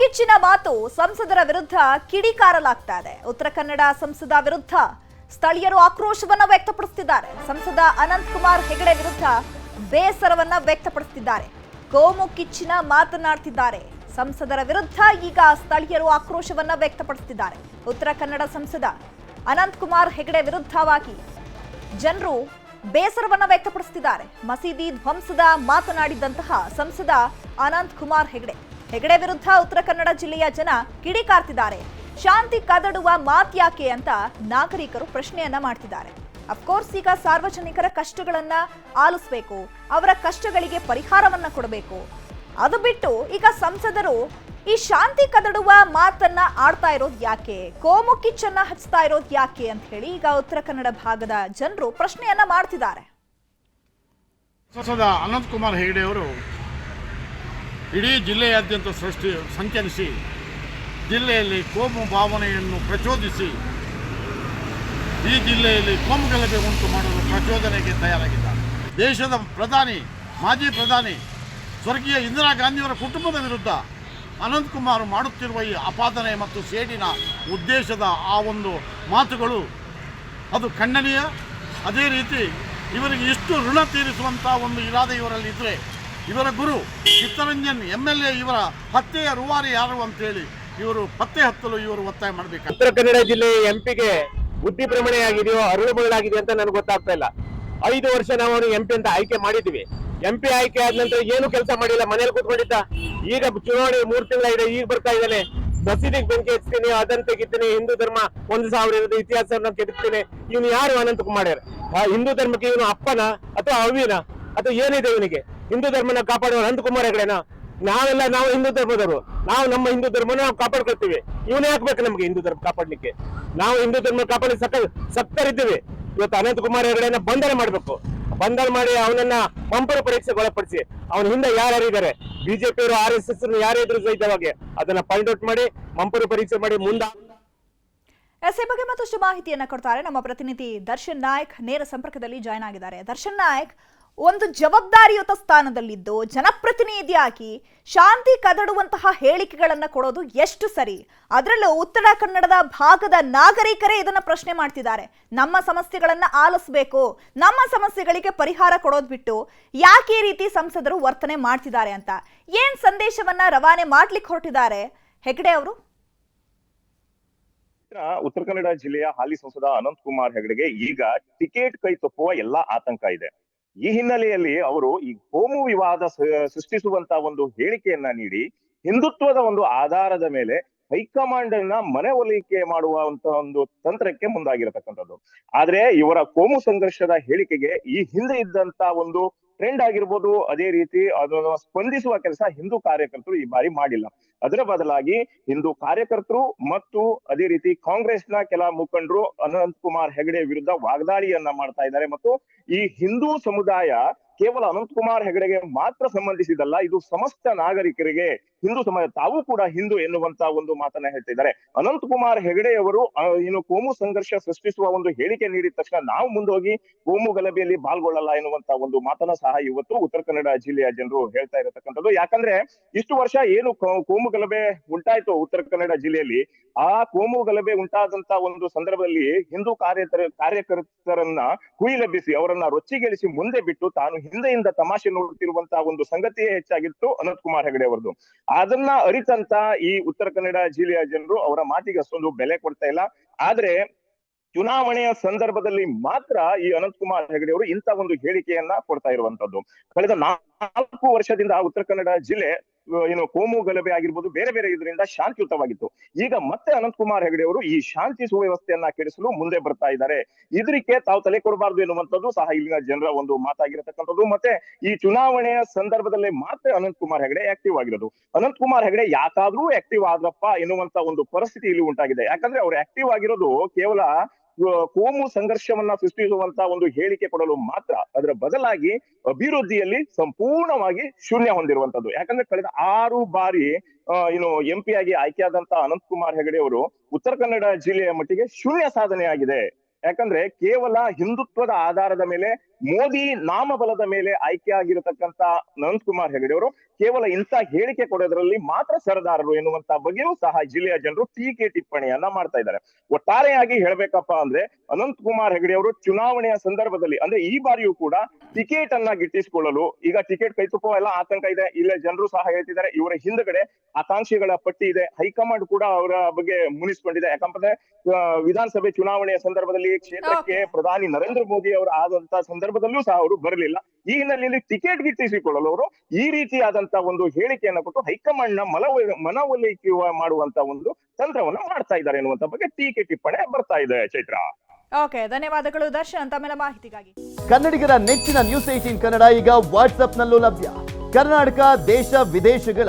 ಕಿಚ್ಚಿನ ಮಾತು ಸಂಸದರ ವಿರುದ್ಧ ಕಿಡಿಕಾರಲಾಗ್ತಾ ಇದೆ ಉತ್ತರ ಕನ್ನಡ ಸಂಸದ ವಿರುದ್ಧ ಸ್ಥಳೀಯರು ಆಕ್ರೋಶವನ್ನ ವ್ಯಕ್ತಪಡಿಸುತ್ತಿದ್ದಾರೆ ಸಂಸದ ಅನಂತ್ ಕುಮಾರ್ ಹೆಗಡೆ ವಿರುದ್ಧ ಬೇಸರವನ್ನ ವ್ಯಕ್ತಪಡಿಸುತ್ತಿದ್ದಾರೆ ಕೋಮು ಕಿಚ್ಚಿನ ಮಾತನಾಡ್ತಿದ್ದಾರೆ. ಸಂಸದರ ವಿರುದ್ಧ ಈಗ ಸ್ಥಳೀಯರು ಆಕ್ರೋಶವನ್ನ ವ್ಯಕ್ತಪಡಿಸುತ್ತಿದ್ದಾರೆ ಉತ್ತರ ಕನ್ನಡ ಸಂಸದ ಅನಂತ್ ಕುಮಾರ್ ಹೆಗಡೆ ವಿರುದ್ಧವಾಗಿ ಜನರು ಬೇಸರವನ್ನ ವ್ಯಕ್ತಪಡಿಸುತ್ತಿದ್ದಾರೆ ಮಸೀದಿ ಧ್ವಂಸದ ಮಾತನಾಡಿದಂತಹ ಸಂಸದ ಅನಂತ್ ಕುಮಾರ್ ಹೆಗಡೆ. ಹೆಗಡೆ ವಿರುದ್ಧ ಉತ್ತರ ಕನ್ನಡ ಜಿಲ್ಲೆಯ ಜನ ಕಿಡಿಕಾರ್ತಿದ್ದಾರೆ ಶಾಂತಿ ಕದಡುವ ಮಾತ್ಯಾಕೆ ಅಂತ ನಾಗರಿಕರು ಪ್ರಶ್ನೆಯನ್ನ ಮಾಡ್ತಿದ್ದಾರೆ. ಅಫ್ಕೋರ್ಸ್ ಈಗ ಸಾರ್ವಜನಿಕರ ಕಷ್ಟಗಳನ್ನ ಆಲಿಸಬೇಕು. ಅವರ ಕಷ್ಟಗಳಿಗೆ ಪರಿಹಾರವನ್ನ ಕೊಡಬೇಕು. ಅದು ಬಿಟ್ಟು ಈಗ ಸಂಸದರು ಈ ಶಾಂತಿ ಕದಡುವ ಮಾತನ್ನ ಆಡ್ತಾ ಇರೋದು ಯಾಕೆ? ಕೋಮು ಕಿಚ್ಚನ್ನ ಹಚ್ತಾ ಇರೋದು ಯಾಕೆ ಅಂತ ಹೇಳಿ ಈಗ ಉತ್ತರ ಕನ್ನಡ ಭಾಗದ ಜನರು ಪ್ರಶ್ನೆಯನ್ನ ಮಾಡ್ತಿದ್ದಾರೆ. ಸಂಸದ ಅನಂತ್ ಕುಮಾರ್ ಹೆಗಡೆ ಅವರು ಇಡೀ ಜಿಲ್ಲೆಯಾದ್ಯಂತ ಸೃಷ್ಟಿ ಸಂಚರಿಸಿ, ಜಿಲ್ಲೆಯಲ್ಲಿ ಕೋಮು ಭಾವನೆಯನ್ನು ಪ್ರಚೋದಿಸಿ, ಈ ಜಿಲ್ಲೆಯಲ್ಲಿ ಕೋಮು ಗಲಭೆ ಉಂಟು ಮಾಡಲು ಪ್ರಚೋದನೆಗೆ ತಯಾರಾಗಿದ್ದಾರೆ. ದೇಶದ ಪ್ರಧಾನಿ, ಮಾಜಿ ಪ್ರಧಾನಿ, ಸ್ವರ್ಗೀಯ ಇಂದಿರಾ ಗಾಂಧಿಯವರ ಕುಟುಂಬದ ವಿರುದ್ಧ ಅನಂತಕುಮಾರ್ ಮಾಡುತ್ತಿರುವ ಈ ಅಪಾದನೆ ಮತ್ತು ಸೇಡಿನ ಉದ್ದೇಶದ ಆ ಒಂದು ಮಾತುಗಳು, ಅದು ಖಂಡನೀಯ. ಅದೇ ರೀತಿ, ಇವರಿಗೆ ಇಷ್ಟು ಋಣ ತೀರಿಸುವಂಥ ಒಂದು ಇರಾದೆ ಇವರಲ್ಲಿ ಇದ್ದರೆ ಇವರ ಗುರು ಚಿತ್ತರಂಜನ್ ಎಂ ಎಲ್ ಎ ಇವರ ಹತ್ಯೆಯ ರೂವಾರಿ ಯಾರು ಅಂತೇಳಿ ಇವರು ಪತ್ತೆ ಹತ್ತಲು ಇವರು ಒತ್ತಾಯ ಮಾಡಬೇಕು? ಉತ್ತರ ಕನ್ನಡ ಜಿಲ್ಲೆ ಎಂಪಿಗೆ ಬುದ್ಧಿ ಭ್ರಮಣೆ ಆಗಿದೆಯೋ ಅರಳು ಅಂತ ನನಗೆ ಗೊತ್ತಾಗ್ತಾ ಇಲ್ಲ. ಐದು ವರ್ಷ ನಾವು ಅವನು ಎಂಪಿ ಅಂತ ಆಯ್ಕೆ ಮಾಡಿದ್ವಿ. ಎಂಪಿ ಆಯ್ಕೆ ಆದ ನಂತರ ಏನು ಕೆಲಸ ಮಾಡಿಲ್ಲ, ಮನೇಲಿ ಕೂತ್ಕೊಂಡಿದ್ದ. ಈಗ ಚುನಾವಣೆ ಮೂರ್ ತಿಂಗಳಾಗಿದೆ ಈಗ ಬರ್ತಾ ಇದ್ದಾನೆ. ಮಸೀದಿಗೆ ಬೆಂಕಿ ಹಚ್ತೀನಿ, ಅದನ್ನ ತೆಗಿತೀನಿ, ಹಿಂದೂ ಧರ್ಮ ಒಂದು ಸಾವಿರ ಇರೋದು ಇತಿಹಾಸವನ್ನ ಕೆದಕ್ತೀನಿ ಇವನು ಯಾರು ಅನಂತ ಕುಮಾರ್ ಹಿಂದೂ ಧರ್ಮಕ್ಕೆ ಇವನು ಅಪ್ಪನ ಅಥವಾ ಅವಿನ? ಅಥವಾ ಏನಿದೆ ಇವನಿಗೆ? ಹಿಂದೂ ಧರ್ಮನ ಕಾಪಾಡುವ ನಂದಕುಮಾರ್ ಹೆಗಡೆನ? ನಾವೆಲ್ಲ ನಾವು ಹಿಂದೂ ಧರ್ಮದವರು. ನಾವು ನಮ್ಮ ಹಿಂದೂ ಧರ್ಮನ ನಾವು ಕಾಪಾಡ್ಕೊಳ್ತೀವಿ. ಇವನೇ ಹಾಕ್ಬೇಕು ನಮ್ಗೆ ಹಿಂದೂ ಧರ್ಮ ಕಾಪಾಡ್ಲಿಕ್ಕೆ. ನಾವು ಹಿಂದೂ ಧರ್ಮ ಕಾಪಾಡಿ ಸಕ ಸಕ್ತರಿದ್ದೀವಿ ಇವತ್ತು ಅನಂತ ಕುಮಾರ್ ಬಂಧನ ಮಾಡ್ಬೇಕು. ಬಂಧನ ಮಾಡಿ ಅವನನ್ನ ಪಂಪರ ಪರೀಕ್ಷೆಗೆ ಒಳಪಡಿಸಿ ಅವನ ಹಿಂದೆ ಬಿಜೆಪಿ ಅವರು ಆರ್ ಎಸ್ ಎಸ್ ಯಾರು ಇದ್ರು ಸಹಿತವಾಗಿ ಅದನ್ನ ಫೈಂಡ್ ಔಟ್ ಮಾಡಿ ಮಂಪರು ಪರೀಕ್ಷೆ ಮಾಡಿ ಮುಂದೆ ಎಸ್ ಈ ಬಗ್ಗೆ ಮತ್ತಷ್ಟು ಮಾಹಿತಿಯನ್ನ ಕೊಡ್ತಾರೆ ನಮ್ಮ ಪ್ರತಿನಿಧಿ ದರ್ಶನ್ ನಾಯಕ್. ನೇರ ಸಂಪರ್ಕದಲ್ಲಿ ಜಾಯ್ನ್ ಆಗಿದ್ದಾರೆ. ದರ್ಶನ್ ನಾಯಕ್ ಒಂದು ಜವಾಬ್ದಾರಿಯುತ ಸ್ಥಾನದಲ್ಲಿದ್ದು ಜನಪ್ರತಿನಿಧಿಯಾಗಿ ಶಾಂತಿ ಕದಡುವಂತಹ ಹೇಳಿಕೆಗಳನ್ನು ಕೊಡೋದು ಎಷ್ಟು ಸರಿ? ಅದರಲ್ಲೂ ಉತ್ತರ ಕನ್ನಡದ ಭಾಗದ ನಾಗರಿಕರೇ ಇದನ್ನ ಪ್ರಶ್ನೆ ಮಾಡ್ತಿದ್ದಾರೆ. ನಮ್ಮ ಸಮಸ್ಯೆಗಳನ್ನು ಆಲಿಸಬೇಕು. ನಮ್ಮ ಸಮಸ್ಯೆಗಳಿಗೆ ಪರಿಹಾರ ಕೊಡೋದು ಬಿಟ್ಟು ಯಾಕೆ ಈ ರೀತಿ ಸಂಸದರು ವರ್ತನೆ ಮಾಡ್ತಿದ್ದಾರೆ ಅಂತ? ಏನು ಸಂದೇಶವನ್ನ ರವಾನೆ ಮಾಡ್ಲಿಕ್ಕೆ ಹೊರಟಿದ್ದಾರೆ? ಹೆಗಡೆ ಅವರು? ಉತ್ತರ ಕನ್ನಡ ಜಿಲ್ಲೆಯ ಹಾಲಿ ಸಂಸದ ಅನಂತ್ ಕುಮಾರ್ ಹೆಗಡೆಗೆ ಈಗ ಟಿಕೆಟ್ ಕೈ ತಪ್ಪುವ ಎಲ್ಲಾ ಆತಂಕ ಇದೆ. ಈ ಹಿನ್ನೆಲೆಯಲ್ಲಿ ಅವರು ಈ ಕೋಮು ವಿವಾದ ಸೃಷ್ಟಿಸುವಂತ ಒಂದು ಹೇಳಿಕೆಯನ್ನ ನೀಡಿ, ಹಿಂದುತ್ವದ ಒಂದು ಆಧಾರದ ಮೇಲೆ ಹೈಕಮಾಂಡ್ ಅನ್ನ ಮನೆ ಒಲಿಕೆ ಮಾಡುವಂತ ಒಂದು ತಂತ್ರಕ್ಕೆ ಮುಂದಾಗಿರತಕ್ಕಂಥದ್ದು. ಆದ್ರೆ ಇವರ ಕೋಮು ಸಂಘರ್ಷದ ಹೇಳಿಕೆಗೆ ಈ ಹಿಂದೆ ಇದ್ದಂತ ಒಂದು ಟ್ರೆಂಡ್ ಆಗಿರ್ಬೋದು, ಅದೇ ರೀತಿ ಅದನ್ನು ಸ್ಪಂದಿಸುವ ಕೆಲಸ ಹಿಂದೂ ಕಾರ್ಯಕರ್ತರು ಈ ಬಾರಿ ಮಾಡಿಲ್ಲ. ಅದರ ಬದಲಾಗಿ ಹಿಂದೂ ಕಾರ್ಯಕರ್ತರು ಮತ್ತು ಅದೇ ರೀತಿ ಕಾಂಗ್ರೆಸ್ನ ಕೆಲ ಮುಖಂಡರು ಅನಂತ್ ಕುಮಾರ್ ಹೆಗಡೆ ವಿರುದ್ಧ ವಾಗ್ದಾಳಿಯನ್ನ ಮಾಡ್ತಾ ಇದ್ದಾರೆ ಮತ್ತು ಈ ಹಿಂದೂ ಸಮುದಾಯ ಕೇವಲ ಅನಂತ್ ಕುಮಾರ್ ಹೆಗಡೆಗೆ ಮಾತ್ರ ಸಂಬಂಧಿಸಿದಲ್ಲ, ಇದು ಸಮಸ್ತ ನಾಗರಿಕರಿಗೆ ಹಿಂದೂ ಸಮಾಜ, ತಾವು ಕೂಡ ಹಿಂದೂ ಎನ್ನುವಂತ ಒಂದು ಮಾತನ್ನ ಹೇಳ್ತಿದ್ದಾರೆ ಅನಂತ್ ಕುಮಾರ್ ಹೆಗಡೆಯವರು ಏನು ಕೋಮು ಸಂಘರ್ಷ ಸೃಷ್ಟಿಸುವ ಒಂದು ಹೇಳಿಕೆ ನೀಡಿದ ತಕ್ಷಣ ನಾವು ಮುಂದೋಗಿ ಕೋಮು ಗಲಭೆಯಲ್ಲಿ ಪಾಲ್ಗೊಳ್ಳಲ್ಲ ಎನ್ನುವಂತ ಒಂದು ಮಾತನ್ನ ಸಹ ಇವತ್ತು ಉತ್ತರ ಕನ್ನಡ ಜಿಲ್ಲೆಯ ಜನರು ಹೇಳ್ತಾ ಇರತಕ್ಕಂಥದ್ದು. ಯಾಕಂದ್ರೆ ಇಷ್ಟು ವರ್ಷ ಏನು ಕೋಮು ಗಲಭೆ ಉಂಟಾಯ್ತು ಉತ್ತರ ಕನ್ನಡ ಜಿಲ್ಲೆಯಲ್ಲಿ, ಆ ಕೋಮು ಗಲಭೆ ಉಂಟಾದಂತ ಒಂದು ಸಂದರ್ಭದಲ್ಲಿ ಹಿಂದೂ ಕಾರ್ಯತರ, ಕಾರ್ಯಕರ್ತರನ್ನ ಹುಯಿಲೆಬ್ಬಿಸಿ ಅವರನ್ನ ರೊಚ್ಚಿಗೇಳಿಸಿ ಮುಂದೆ ಬಿಟ್ಟು ತಾನು ಹಿಂದೆಯಿಂದ ತಮಾಷೆ ನೋಡುತ್ತಿರುವಂತಹ ಒಂದು ಸಂಗತಿಯೇ ಹೆಚ್ಚಾಗಿತ್ತು ಅನಂತ್ ಕುಮಾರ್ ಹೆಗಡೆ ಅವರದು. ಅದನ್ನ ಅರಿತಂತ ಈ ಉತ್ತರ ಕನ್ನಡ ಜಿಲ್ಲೆಯ ಜನರು ಅವರ ಮಾತಿಗೆ ಅಷ್ಟೊಂದು ಬೆಲೆ ಕೊಡ್ತಾ ಇಲ್ಲ. ಆದ್ರೆ ಚುನಾವಣೆಯ ಸಂದರ್ಭದಲ್ಲಿ ಮಾತ್ರ ಈ ಅನಂತಕುಮಾರ್ ಹೆಗಡೆ ಅವರು ಇಂತ ಒಂದು ಹೇಳಿಕೆಯನ್ನ ಕೊಡ್ತಾ ಇರುವಂತದ್ದು. ಕಳೆದ ನಾಲ್ಕು ವರ್ಷದಿಂದ ಉತ್ತರ ಕನ್ನಡ ಜಿಲ್ಲೆ ಏನು ಕೋಮು ಗಲಭೆ ಆಗಿರ್ಬೋದು, ಬೇರೆ ಬೇರೆ ಇದರಿಂದ ಶಾಂತಿಯುತವಾಗಿತ್ತು. ಈಗ ಮತ್ತೆ ಅನಂತ್ ಕುಮಾರ್ ಹೆಗಡೆ ಅವರು ಈ ಶಾಂತಿ ಸುವ್ಯವಸ್ಥೆಯನ್ನ ಕೆಡಿಸಲು ಮುಂದೆ ಬರ್ತಾ ಇದ್ದಾರೆ. ಇದಕ್ಕೆ ತಾವು ತಲೆ ಕೊಡಬಾರ್ದು ಎನ್ನುವಂಥದ್ದು ಸಹ ಇಲ್ಲಿನ ಜನರ ಒಂದು ಮಾತಾಗಿರತಕ್ಕಂಥದ್ದು. ಮತ್ತೆ ಈ ಚುನಾವಣೆಯ ಸಂದರ್ಭದಲ್ಲಿ ಮಾತ್ರ ಅನಂತ್ ಕುಮಾರ್ ಹೆಗಡೆ ಆಕ್ಟಿವ್ ಆಗಿರೋದು. ಅನಂತ್ ಕುಮಾರ್ ಹೆಗಡೆ ಯಾಕಾದ್ರೂ ಆಕ್ಟಿವ್ ಆದ್ರಪ್ಪ ಎನ್ನುವಂತ ಒಂದು ಪರಿಸ್ಥಿತಿ ಇಲ್ಲಿ ಉಂಟಾಗಿದೆ. ಯಾಕಂದ್ರೆ ಅವ್ರು ಆಕ್ಟಿವ್ ಆಗಿರೋದು ಕೇವಲ ಕೋಮು ಸಂಘರ್ಷವನ್ನ ಸೃಷ್ಟಿಸುವಂತ ಒಂದು ಹೇಳಿಕೆ ಕೊಡಲು ಮಾತ್ರ ಅದರ ಬದಲಾಗಿ ಅಭಿವೃದ್ಧಿಯಲ್ಲಿ ಸಂಪೂರ್ಣವಾಗಿ ಶೂನ್ಯ ಹೊಂದಿರುವಂತದ್ದು. ಯಾಕಂದ್ರೆ ಕಳೆದ ಆರು ಬಾರಿ ಏನು ಎಂ ಪಿ ಆಗಿ ಆಯ್ಕೆಯಾದಂತ ಅನಂತ್ ಕುಮಾರ್ ಹೆಗಡೆ ಅವರು ಉತ್ತರ ಕನ್ನಡ ಜಿಲ್ಲೆಯ ಮಟ್ಟಿಗೆ ಶೂನ್ಯ ಸಾಧನೆ ಆಗಿದೆ ಯಾಕಂದ್ರೆ ಕೇವಲ ಹಿಂದುತ್ವದ ಆಧಾರದ ಮೇಲೆ ಮೋದಿ ನಾಮಬಲದ ಮೇಲೆ ಆಯ್ಕೆ ಆಗಿರತಕ್ಕಂತ ಅನಂತ್ ಕುಮಾರ್ ಹೆಗಡೆ ಅವರು ಕೇವಲ ಇಂಥ ಹೇಳಿಕೆ ಕೊಡೋದ್ರಲ್ಲಿ ಮಾತ್ರ ಸರದಾರರು ಎನ್ನುವಂತ ಬಗ್ಗೆಯೂ ಸಹ ಜಿಲ್ಲೆಯ ಜನರು ಟೀಕೆ ಟಿಪ್ಪಣಿಯನ್ನ ಮಾಡ್ತಾ ಇದ್ದಾರೆ. ಒಟ್ಟಾರೆಯಾಗಿ ಹೇಳ್ಬೇಕಪ್ಪ ಅಂದ್ರೆ ಅನಂತ್ ಕುಮಾರ್ ಹೆಗಡೆ ಅವರು ಚುನಾವಣೆಯ ಸಂದರ್ಭದಲ್ಲಿ ಅಂದ್ರೆ ಈ ಬಾರಿಯೂ ಕೂಡ ಟಿಕೆಟ್ ಅನ್ನ ಗಿಟ್ಟಿಸಿಕೊಳ್ಳಲು ಈಗ ಟಿಕೆಟ್ ಕೈತುಕುವ ಎಲ್ಲ ಆತಂಕ ಇದೆ. ಇಲ್ಲೇ ಜನರು ಸಹ ಹೇಳ್ತಿದ್ದಾರೆ. ಇವರ ಹಿಂದ್ಗಡೆ ಆಕಾಂಕ್ಷಿಗಳ ಪಟ್ಟಿ ಇದೆ. ಹೈಕಮಾಂಡ್ ಕೂಡ ಅವರ ಬಗ್ಗೆ ಮುನಿಸ್ಕೊಂಡಿದೆ. ಯಾಕಂದ್ರೆ ವಿಧಾನಸಭೆ ಚುನಾವಣೆಯ ಸಂದರ್ಭದಲ್ಲಿ ಕ್ಷೇತ್ರಕ್ಕೆ ಪ್ರಧಾನಿ ನರೇಂದ್ರ ಮೋದಿ ಅವರು ಆದಂತ ಸಂದರ್ಭದಲ್ಲೂ ಸಹ ಅವರು ಬರಲಿಲ್ಲ. ಈ ಹಿನ್ನೆಲೆಯಲ್ಲಿ ಟಿಕೆಟ್ ಗಿಟ್ಟಿಸಿಕೊಳ್ಳಲು ಅವರು ಈ ರೀತಿಯಾದಂತಹ ಒಂದು ಹೇಳಿಕೆಯನ್ನು ಕೊಟ್ಟು ಹೈಕಮಾಂಡ್ನ ಮನವೊ ಮನವೊಲಿಕೆ ಮಾಡುವಂತ ಒಂದು ತಂತ್ರವನ್ನು ಮಾಡ್ತಾ ಇದ್ದಾರೆ ಎನ್ನುವಂತ ಬಗ್ಗೆ ಟೀಕೆ ಟಿಪ್ಪಣೆ ಬರ್ತಾ ಇದೆ ಚೈತ್ರ. ಓಕೆ ಧನ್ಯವಾದಗಳು ದರ್ಶನ್ ತಮ್ಮೆಲ್ಲ ಮಾಹಿತಿಗಾಗಿ. ಕನ್ನಡಿಗರ ನೆಚ್ಚಿನ ನ್ಯೂಸ್ ಏಟೀನ್ ಕನ್ನಡ ಈಗ ವಾಟ್ಸ್ಆಪ್ನಲ್ಲೂ ಲಭ್ಯ. ಕರ್ನಾಟಕ ದೇಶ ವಿದೇಶಗಳ